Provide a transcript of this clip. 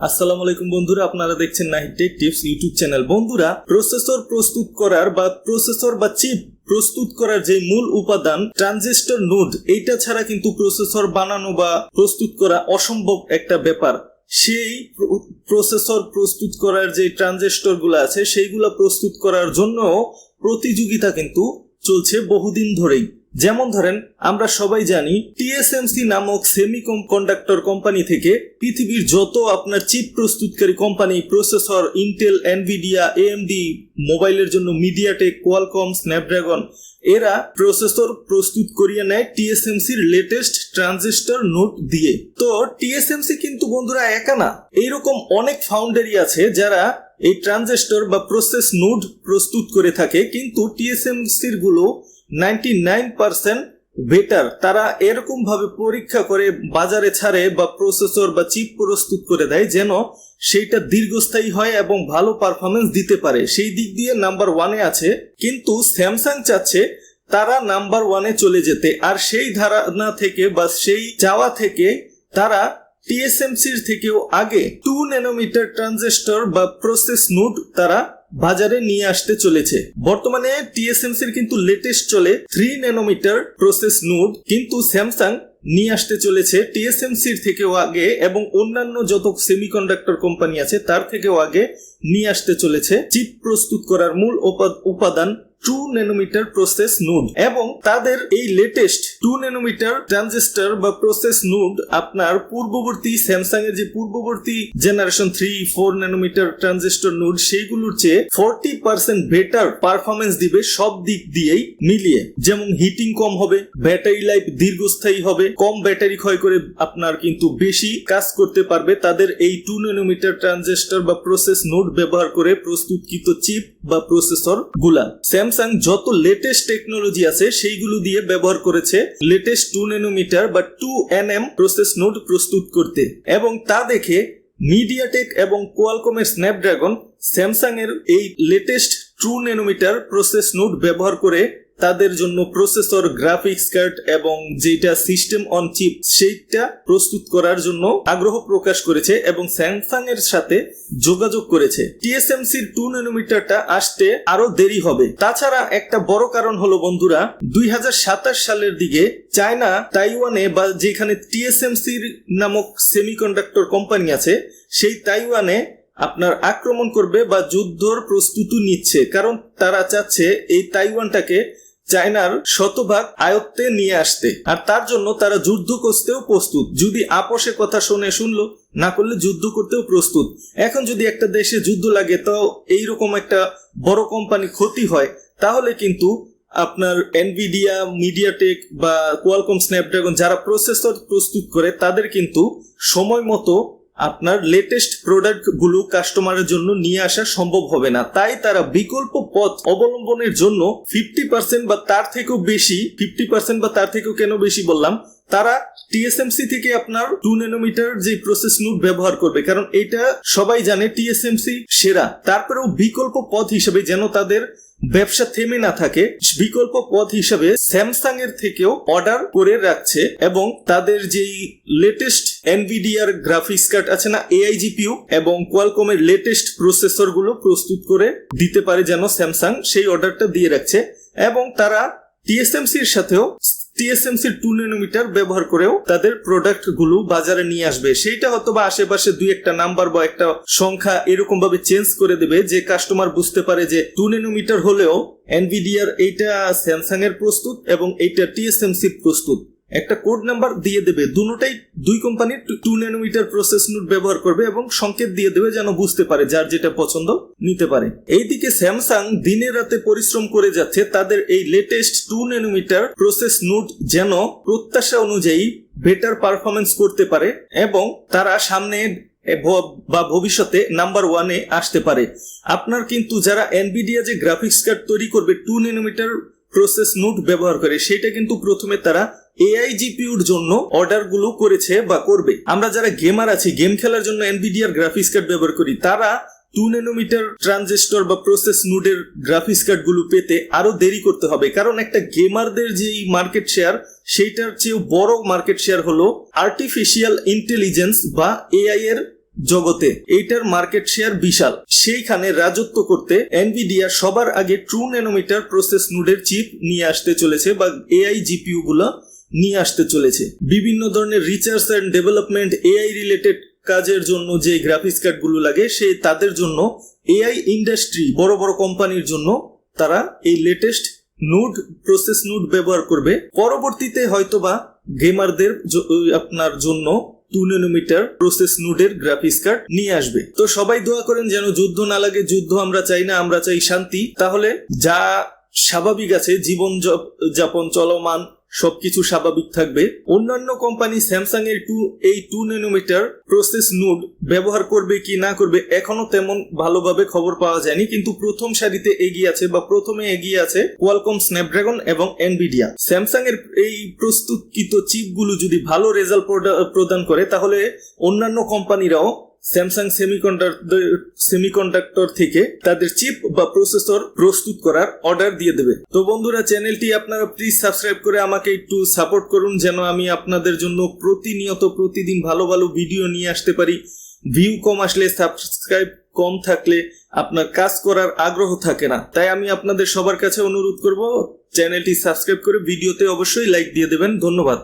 আসসালামু আলাইকুম বন্ধুরা, আপনারা দেখছেন Nahi tech tips YouTube channel. বন্ধুরা, প্রসেসর প্রস্তুত করার বা প্রসেসর বা চিপ প্রস্তুত করার যে মূল উপাদান, ট্রানজিস্টর নোড, এইটা ছাড়া কিন্তু প্রসেসর বানানো বা প্রস্তুত করা অসম্ভব একটা ব্যাপার। সেই প্রসেসর প্রস্তুত করার যে ট্রানজিস্টরগুলো আছে, সেইগুলা প্রস্তুত করার জন্য প্রতিযোগিতা কিন্তু চলছে বহুদিন ধরেই। যেমন ধরেন, আমরা সবাই জানি টিএসএমসি নামক সেমি কন্ডাক্টর কোম্পানি থেকে পৃথিবীর যত আপনার চিপ প্রস্তুতকারী company processor Intel Nvidia AMD মোবাইলের জন্য মিডিয়াটেক কোয়ালকম স্ন্যাপড্রাগন এরা প্রসেসর প্রস্তুত করিয়ে নেয় টিএসএমসির লেটেস্ট ট্রানজিস্টর নোট দিয়ে। তো টিএসএমসি কিন্তু বন্ধুরা একা না, এইরকম অনেক ফাউন্ডারি আছে যারা এই ট্রানজিস্টর বা প্রসেস নোড প্রস্তুত করে থাকে, কিন্তু টিএসএমসিরগুলো নাইনটি নাইন পার্সেন্ট বেটার তারা এরকম ভাবে পরীক্ষা করে বাজারে ছাড়ে বা প্রসেসর বা চিপ প্রস্তুত করে দেয় যেন সেইটা দীর্ঘস্থায়ী হয় এবং ভালো পারফরমেন্স দিতে পারে। সেই দিক দিয়ে নাম্বার ওয়ানে আছে, কিন্তু স্যামসাং চাচ্ছে তারা নাম্বার ওয়ানে চলে যেতে। আর সেই ধারণা থেকে বা সেই চাওয়া থেকে তারা টিএসএমসির থেকেও আগে টু ন্যানোমিটার ট্রানজিস্টর বা প্রসেস নোড তারা বাজারে নিয়ে আসতে চলেছে। বর্তমানে টিএসএমসির কিন্তু লেটেস্ট চলে থ্রি ন্যানোমিটার প্রসেস নোড কিন্তু স্যামসাং নিয়ে আসতে চলেছে টিএসএমসির থেকেও আগে এবং অন্যান্য যত সেমিকন্ডাক্টর কোম্পানি আছে, তার থেকেও আগে নিয়ে আসতে চলেছে চিপ প্রস্তুত করার মূল উপা- উপাদান টু ন্যানোমিটার প্রসেস নোড এবং তাদের এই লেটেস্ট টু ন্যানোমিটার ট্রানজিস্টর বা প্রসেস নোড আপনার পূর্ববর্তী স্যামসাং এর যে পূর্ববর্তী generation three four nanometer transistor node সেইগুলোর চেয়ে ফোরটি পার্সেন্ট বেটার পারফরমেন্স দিবে সব দিক দিয়েই মিলিয়ে। যেমন হিটিং কম হবে ব্যাটারি লাইফ দীর্ঘস্থায়ী হবে, কম ব্যাটারি ক্ষয় করে আপনার কিন্তু বেশি কাজ করতে পারবে তাদের এই টু ন্যানোমিটার ট্রানজিস্টর বা প্রসেস নোড ব্যবহার করে প্রস্তুতকৃত চিপ বা প্রসেসরগুলা। স্যামসাং যত লেটেস্ট টেকনোলজি আছে, সেইগুলো দিয়ে ব্যবহার করেছে লেটেস্ট টু ন্যানোমিটার বা two N M process node প্রস্তুত করতে। এবং তা দেখে মিডিয়াটেক এবং কোয়ালকমের স্ন্যাপড্রাগন স্যামসাং এর এই latest two nanometer process node ব্যবহার করে তাদের জন্য প্রসেসর, গ্রাফিক্স কার্ড এবং যেটা সিস্টেম অন চিপ, সেইটা প্রস্তুত করার জন্য আগ্রহ প্রকাশ করেছে এবং স্যামসাং এর সাথে যোগাযোগ করেছে। টিএসএমসির টু ন্যানোমিটারটা আসতে আরও দেরি হবে। তাছাড়া একটা বড় কারণ হলো বন্ধুরা, দুই হাজার সাতাশ সালের দিকে চায়না, তাইওয়ানে বা যেখানে টিএসএমসির নামক সেমিকন্ডাক্টর কোম্পানি আছে, সেই তাইওয়ানে আপনার আক্রমণ করবে বা যুদ্ধর প্রস্তুতি নিচ্ছে। কারণ তারা চাচ্ছে এই তাইওয়ানটাকে চায়নার শতভাগ আয়ত্তে নিয়ে আসতে। আর তার জন্য তারা যুদ্ধ করতেও প্রস্তুত। যদি আপোষে কথা শুনে শুনলো, না করলে যুদ্ধ করতেও প্রস্তুত। এখন যদি একটা দেশে যুদ্ধ লাগে, তো এইরকম একটা বড় কোম্পানি ক্ষতি হয়, তাহলে কিন্তু আপনার এনভিডিয়া মিডিয়াটেক বা কোয়ালকম স্ন্যাপড্রাগন যারা প্রসেসর প্রস্তুত করে, তাদের কিন্তু সময় মতো আপনার লেটেস্ট প্রোডাক্টগুলো কাস্টমারের জন্য নিয়ে আসা সম্ভব হবে না। তাই তারা বিকল্প পথ অবলম্বনের জন্য ফিফটি পার্সেন্ট বা তার থেকেও বেশি ফিফটি পার্সেন্ট বা তার থেকেও কেন বেশি বললাম তারা টিএসএমসি থেকে আপনার টু ন্যানোমিটার যে প্রসেস নোট ব্যবহার করবে, কারণ এটা সবাই জানে টিএসএমসি সেরা। তারপরেও বিকল্প পথ হিসেবে যেন তাদের ব্যবসা থেমে না থাকে, বিকল্প পথ হিসাবে স্যামসাং এর থেকেও অর্ডার করে রাখছে এবং তাদের যেই লেটেস্ট এনভিডিআর গ্রাফিক্স কার্ড আছে না এআই জিপিইউ এবং কোয়ালকমের লেটেস্ট প্রসেসরগুলো প্রস্তুত করে দিতে পারে যেন স্যামসাং সেই অর্ডারটা দিয়ে রাখছে এবং তারা টিএসএমসির সাথেও টিএসএমসির টু ন্যানোমিটার ব্যবহার করেও তাদের প্রোডাক্টগুলো বাজারে নিয়ে আসবে। সেইটা হয়তো বা আশেপাশে দুই একটা নাম্বার বা একটা সংখ্যা এরকম ভাবে চেঞ্জ করে দেবে যে কাস্টমার বুঝতে পারে যে টু ন্যানোমিটার হলেও এনভিডিআর এইটা স্যামসাং এর প্রস্তুত এবং এইটা টিএসএমসির প্রস্তুত। একটা কোড নাম্বার দিয়ে দেবে। দুটোটাই দুই কোম্পানির টু ন্যানোমিটার প্রসেস নোট ব্যবহার করবে এবং সংকেত দিয়ে দেবে যেন বুঝতে পারে যার যেটা পছন্দ নিতে পারে। এইদিকে স্যামসাং দিনে রাতে পরিশ্রম করে যাচ্ছে তাদের এই latest two nanometer process node যেন প্রত্যাশা অনুযায়ী বেটার পারফরমেন্স করতে পারে এবং তারা সামনে বা ভবিষ্যতে নাম্বার ওয়ানে আসতে পারে। আপনার কিন্তু যারা এনবিডিয়া যে গ্রাফিক্স কার্ড তৈরি করবে টু ন্যানোমিটার প্রসেস নোট ব্যবহার করে, সেটা কিন্তু প্রথমে তারা এআই জিপিউর জন্য অর্ডারগুলো করেছে বা করবে। আমরা যারা গেমার আছি গেম খেলার জন্য এনভিডিআর গ্রাফিক্স কার্ড ব্যবহার করি, তারা টু ন্যানোমিটার ট্রানজিস্টর বা প্রসেস নুডের গ্রাফিক্স কার্ডগুলো পেতে আরও দেরি করতে হবে। কারণ একটা গেমারদের যে মার্কেট শেয়ার সেইটার চেয়েও বড় মার্কেট শেয়ার হলো আর্টিফিশিয়াল ইন্টেলিজেন্স বা এআই এর জগতে। এইটার মার্কেট শেয়ার বিশাল। সেইখানে রাজত্ব করতে এনভিডিয়া সবার আগে ট্রু ন্যানোমিটার প্রসেস নুডের চিপ নিয়ে আসতে চলেছে বা এআই জিপিইউ গুলো নিয়ে আসতে চলেছে। বিভিন্ন ধরনের research and development AI related কাজের জন্য যে গ্রাফিক্স কার্ডগুলো লাগে, সে তাদের জন্য এআই ইন্ডাস্ট্রি বড় বড় কোম্পানির জন্য তারা এই লেটেস্ট নুড প্রসেস নুড ব্যবহার করবে। পরবর্তীতে হয়তোবা গেমারদের আপনার জন্য টু ন্যানোমিটার প্রসেস নুডের গ্রাফিক্স কার্ড নিয়ে আসবে। তো সবাই দোয়া করেন যেন যুদ্ধ না লাগে, যুদ্ধ আমরা চাই না, আমরা চাই শান্তি। তাহলে যা স্বাভাবিক আছে, জীবন যাপন চলমান সবকিছু স্বাভাবিক থাকবে। অন্যান্য কোম্পানি স্যামসাং এর টু এই টু ন্যানোমিটার প্রসেস নুড ব্যবহার করবে কি না করবে এখনও তেমন ভালোভাবে খবর পাওয়া যায়নি, কিন্তু প্রথম সারিতে এগিয়ে আছে বা প্রথমে এগিয়ে আছে কোয়ালকম স্ন্যাপড্রাগন এবং এনভিডিয়া স্যামসাং এর এই প্রস্তুতকৃত চিপগুলো যদি ভালো রেজাল্ট প্রদান করে, তাহলে অন্যান্য কোম্পানিরাও স্যামসাং সেমিকন্ডাক্টর সেমিকন্ডাক্টর থেকে তাদের চিপ বা প্রসেসর প্রস্তুত করার অর্ডার দিয়ে দেবে। তো বন্ধুরা চ্যানেলটি আপনারা প্লিজ সাবস্ক্রাইব করে আমাকে একটু সাপোর্ট করুন, যেন আমি আপনাদের জন্য প্রতিনিয়ত, প্রতিদিন ভালো ভালো ভিডিও নিয়ে আসতে পারি। ভিউ কম আসলে সাবস্ক্রাইব কম থাকলে আপনার কাজ করার আগ্রহ থাকে না। তাই আমি আপনাদের সবার কাছে অনুরোধ করব চ্যানেলটি সাবস্ক্রাইব করে ভিডিওতে অবশ্যই লাইক দিয়ে দেবেন। ধন্যবাদ।